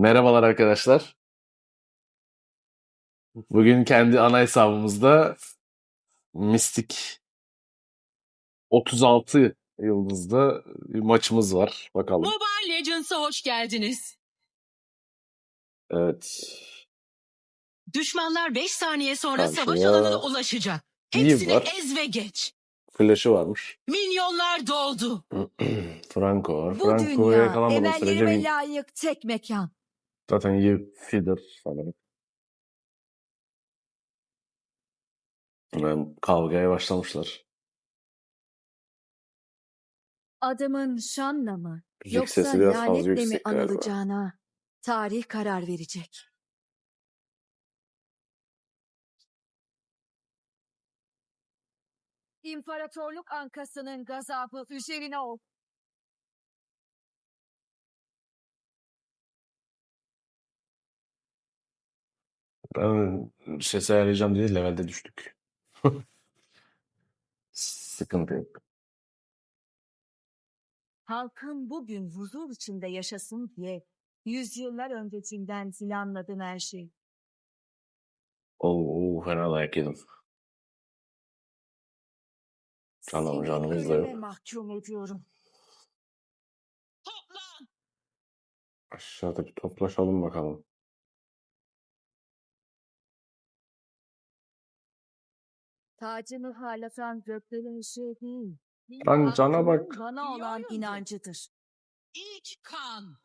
Merhabalar arkadaşlar. Bugün kendi ana hesabımızda Mistik 36 yıldızda bir maçımız var. Bakalım. Mobile Legends'a hoş geldiniz. Evet. Düşmanlar 5 saniye sonra Karşıya savaş alanına ulaşacak. iyi Hepsini var. ez ve geç. Flash'ı varmış. Minyonlar doldu. Franco var. Bu Franco'ya dünya yakalanmadığı sürece emellerime layık tek mekan. Zaten iyi feeder sanırım. Hemen kavgaya başlamışlar. Adımın şanla mı Müzik yoksa sesi biraz fazla lanetle mi yüksek galiba. anılacağına tarih karar verecek. İmparatorluk ankasının gazabı üzerine ol. Ben sesi ayarlayacağım diye levelde düştük. Sıkıntı yok. Halkın bugün huzur içinde yaşasın diye yüzyıllar öncesinden planladın her şey. Oo, oo, fena dayak yedim. Canım canımız da ölüme yok. mahkum ediyorum. Aşağıda bir toplaşalım bakalım. Tacını harlatan göklerin ışığı değil. Lan cana bak. Bana olan inancıdır. İlk kan.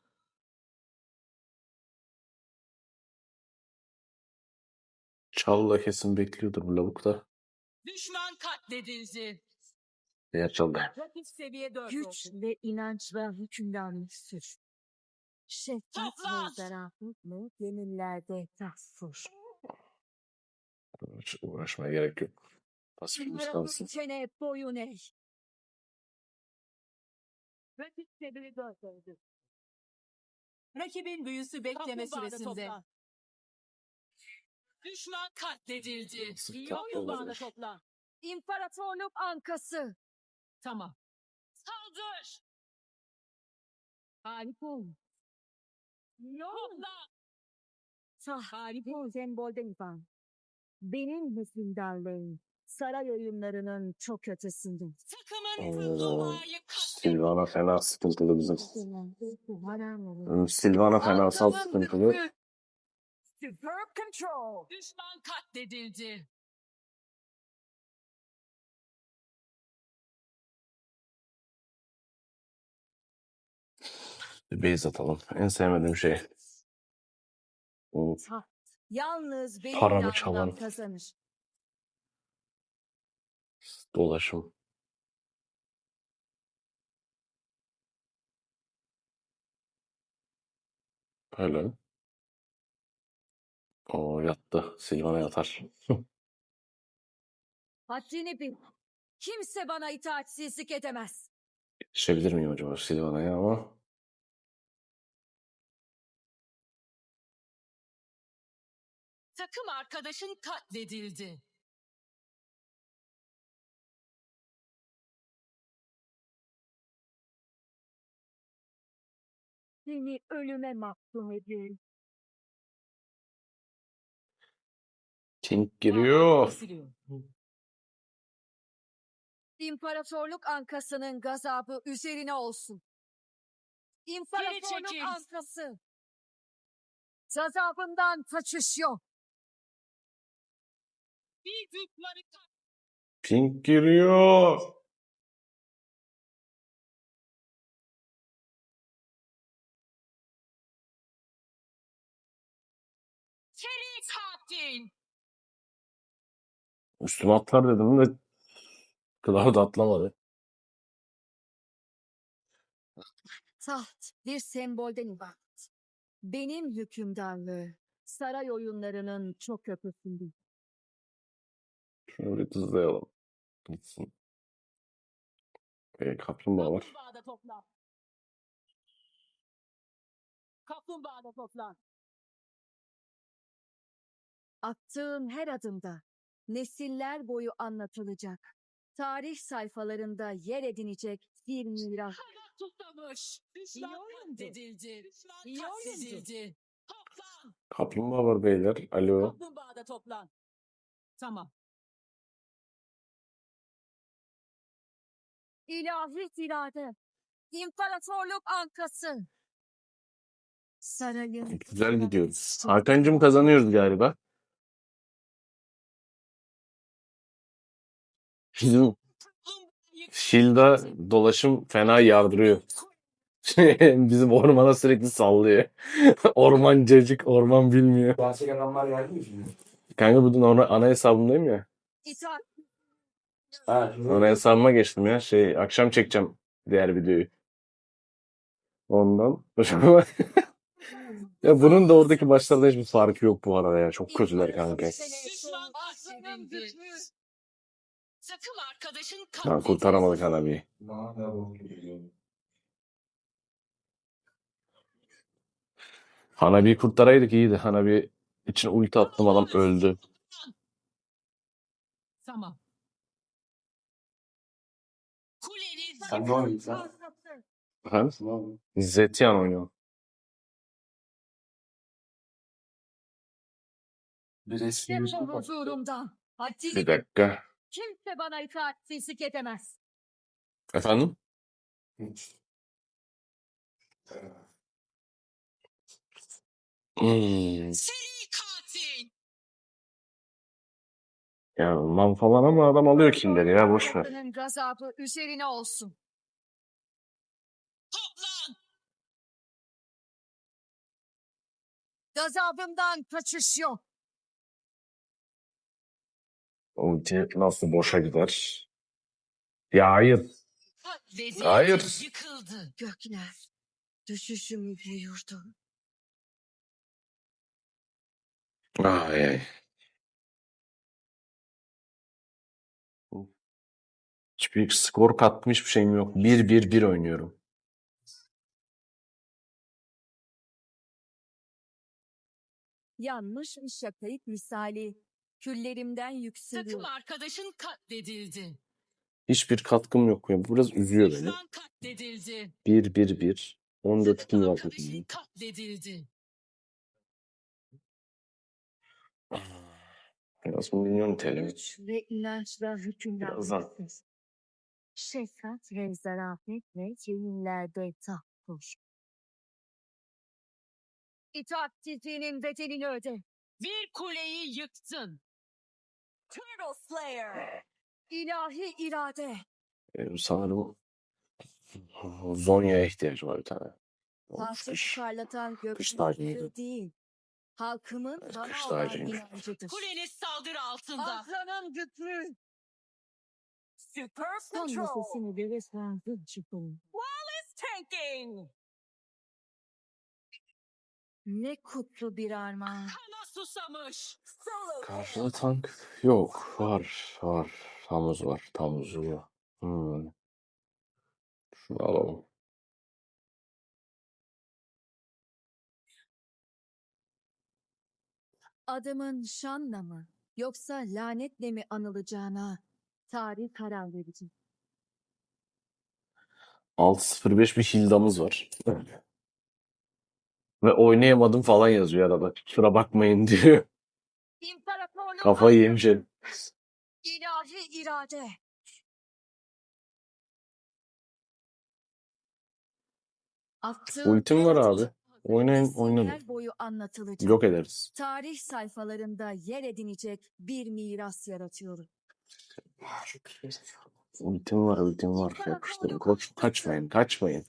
Çalla kesin bekliyordur bu lavuk da. Düşman katledildi. Diğer çaldı. Rakip seviye 4 Güç ve inançla hükümdarlık sür. Şefkat ve zarafetle gönüllerde tasvur. Hiç uğraşmaya gerek yok. Pasifimiz kalsın. Çene boyun eğ. Rakip seviye 4 öldü. Rakibin büyüsü bekleme süresinde. Düşman katledildi. Bağına olabilir? topla. İmparatorluk ankası. Tamam. Saldır. Harika olmuş. Topla. Harika sembolden ifan. Benim hükümdarlığım saray oyunlarının çok ötesinde. Takımın. Silvana fena sıkıntılı bizim. Bizim Silvana fenasal sıkıntılı. Superb control. Düşman katledildi. Bir base atalım. En sevmediğim şey. Bu. Yalnız benim Paramı çalan. kazanır. Dolaşım. Öyle. O yattı. Silvana yatar. Haddini bil. Kimse bana itaatsizlik edemez. Yetişebilir miyim acaba Silvana'ya ama Takım arkadaşın katledildi. Seni ölüme mahkum ediyorum. King giriyor. İmparatorluk ankasının gazabı üzerine olsun. İmparatorluk çekil. ankası. Gazabından kaçış yok. King giriyor. Seri katil. Üstüme atlar dedim de Cloud atlamadı. Taht bir sembolden ibaret. Benim hükümdarlığı saray oyunlarının çok ötesinde. Şunu bir hızlayalım. Gitsin. Ee, kaplumbağa var. Kaplumbağada topla. Kaplumbağada topla. Attığım her adımda nesiller boyu anlatılacak. Tarih sayfalarında yer edinecek bir miras. Tutamış. Düşman katledildi. Düşman katledildi. Toplan. Kaplumbağa var beyler. Alo. Kaplumbağada toplan. Tamam. İlahi irade. İmparatorluk ankası. Sarayın. Güzel gidiyoruz. Hakan'cım kazanıyoruz galiba. Bizim Şilda dolaşım fena yardırıyor. Bizim ormana sürekli sallıyor. Ormancacık, orman bilmiyor. Gerçek adamlar geldi mi şimdi? Kanka bugün ana, ana hesabımdayım ya. Ha, şimdi Ana hesabıma geçtim ya. Şey, akşam çekeceğim diğer videoyu. Ondan. ya bunun da oradaki başlarda hiçbir farkı yok bu arada ya. Çok kötüler kanka. Takım arkadaşın Ha, katledildi. kurtaramadık geliyor. Hanabi'yi kurtaraydık iyiydi. Hanabi için ulti attım adam öldü. Tamam. Kuleniz Sen ne oynuyorsun? Zetian oynuyor. Bir Defol dakika. Kimse bana itaatsizlik edemez. Efendim? Hiç. Hmm. seri katil. Ya man falan ama adam alıyor kimleri ya boş ver. Gazabı üzerine olsun. Toplan. Gazabımdan kaçış yok. Ulti nasıl boşa gider? Ya hayır. Katledildi. Hayır. Yıkıldı. Gökler düşüşümü buyurdu. Ay ay. Hiçbir skor katmış bir şeyim yok. 1-1-1 oynuyorum. Yanmış bir şakayık misali. Küllerimden yükseliyor. Takım arkadaşın katledildi. Hiçbir katkım yok. ya. Bu biraz üzüyor beni. Düşman katledildi. 1-1-1. 14 Takım kill var arkadaşın takımda. katledildi. Biraz milyon TL. Güç ve inançla hükümler Birazdan. verirsin. Şefkat ve zarafet ve cehillerde taht kur. İtaatsizliğinin bedelini öde. Bir kuleyi yıktın. Turtle Slayer. İlahi irade. Ee, sanırım Zonya'ya ihtiyacı var bir tane. Kış tacı gökyüzü değil. Halkımın bana olan inancıdır. Kuleniz saldırı altında. Aslanın güçlü. Super Son nefesini verirsen hız çıkın. tanking. Ne kutlu bir armağan. Kana susamış. Karşıda tank yok. Var. Var. Tamuz var. Tamuz var. Hmm. Şunu alalım. Adımın şanla mı yoksa lanetle mi anılacağına tarih karar verecek. 6.05 bir Hilda'mız var. Ve oynayamadım falan yazıyor arada. Kusura bakmayın diyor. İmparatorluğun Kafayı yemişim. ilahi irade. Attığın Ultim var abi. Oynayın, nesiller oynayın. boyu anlatılacak. Yok ederiz. Tarih sayfalarında yer edinecek bir miras yaratıyorum. Ultim var, ultim var. Yapıştırın. Koç, kaçmayın, kaçmayın.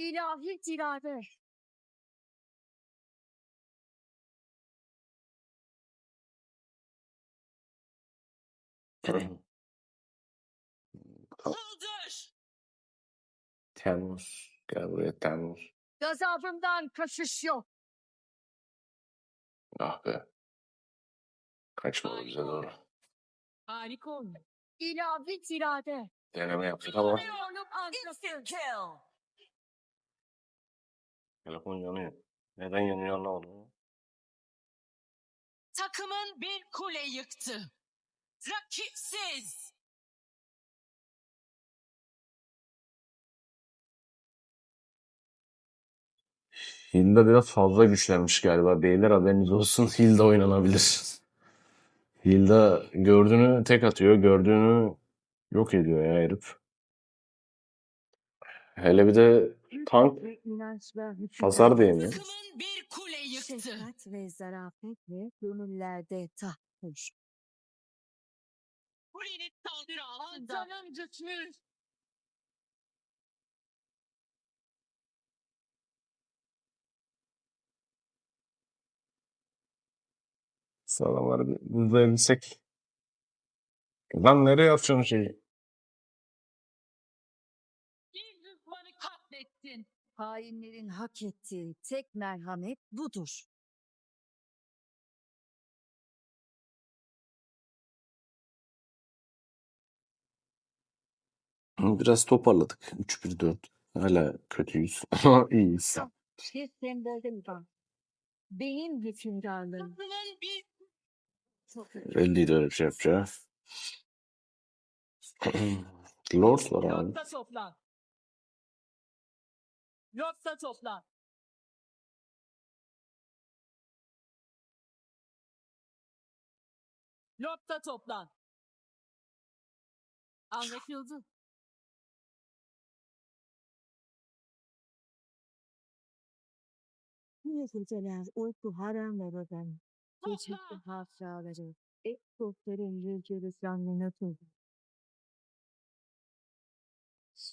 İlahi irade. Kaldır. Temmuz. Gel buraya Temmuz. Gazabımdan kaçış yok. Ah be. Kaçmadı bize doğru. Harika oyun. İlahi irade. Deneme yaptık ama ankası. Telefon yanıyor. Neden yanıyor anlamadım. Takımın bir kule yıktı. Rakipsiz. Hilda biraz fazla güçlenmiş galiba. Beyler haberiniz olsun. Hilda oynanabilir. Hilda gördüğünü tek atıyor. Gördüğünü yok ediyor ya herif. Hele bir de tank da yemiyor. Takımın bir kule yıktı. Şefkat ve zarafetle gönüllerde taht kur. Kulenin saldırı altında. Lan nereye atıyorsun şeyi? Hainlerin hak ettiği tek merhamet budur. Biraz toparladık. 3-1-4. Hala kötüyüz ama iyiyiz. Bir sembolüm var. Beyin hükümdarlığım. Bir Belliydi öyle bir şey yapacağı. Lord var abi. Toplan. Yoksa toplan. Yoksa toplan. Anlaşıldı. Bu geceler uyku haramlarından çeşitli Toplan. hatıraları, ek dostların rüzgarı canlına tuttu.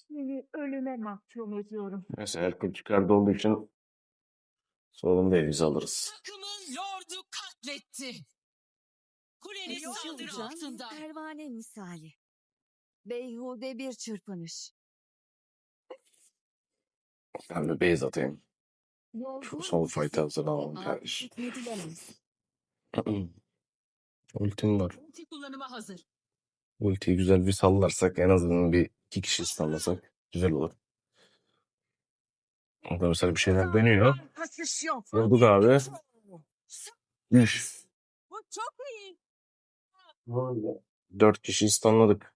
Seni ölüme mahkum ediyorum. Neyse Erkut yukarıda olduğu için sorun değil biz alırız. Takımın lordu katletti. Kulenin saldırı Yolcan altında. pervane misali. Beyhude bir çırpınış. Ben bir base atayım. Yorgun Son fight'a hazırlanalım ve kardeş. artık edilemez. Ultim var. Ulti kullanıma hazır. Ultiyi güzel bir sallarsak en azından bir iki kişi sallasak güzel olur. O da mesela bir şeyler deniyor. Vurduk abi. Üf. Bu çok iyi. Dört kişi istanladık.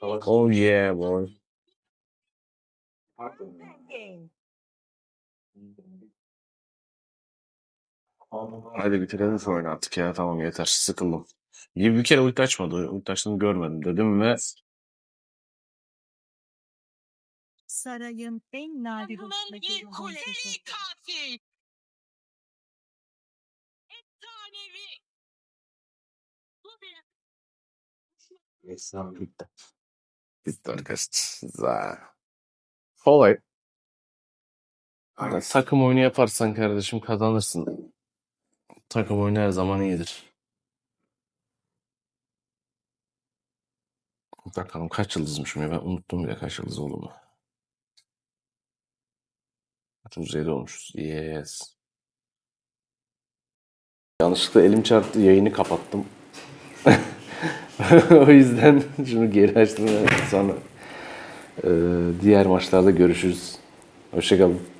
Oh yeah boy. Hadi bitirelim şu oyunu artık ya. Tamam yeter. Sıkıldım. Bir, bir kere ulti açmadı. Ulti açtığını görmedim dedim ve Sarayın en nadir bir kuleli katil. Efsanevi. Bu bir Esnaf bitti. bitti arkadaşlar. Kolay. Ya, takım oyunu yaparsan kardeşim kazanırsın. Takım oyunu her zaman iyidir. Bakalım kaç yıldızmışım ya ben unuttum bile kaç yıldız olduğumu. 37 olmuşuz. Yes. Yanlışlıkla elim çarptı yayını kapattım. o yüzden şunu geri açtım. Sonra eee, diğer maçlarda görüşürüz. Hoşçakalın.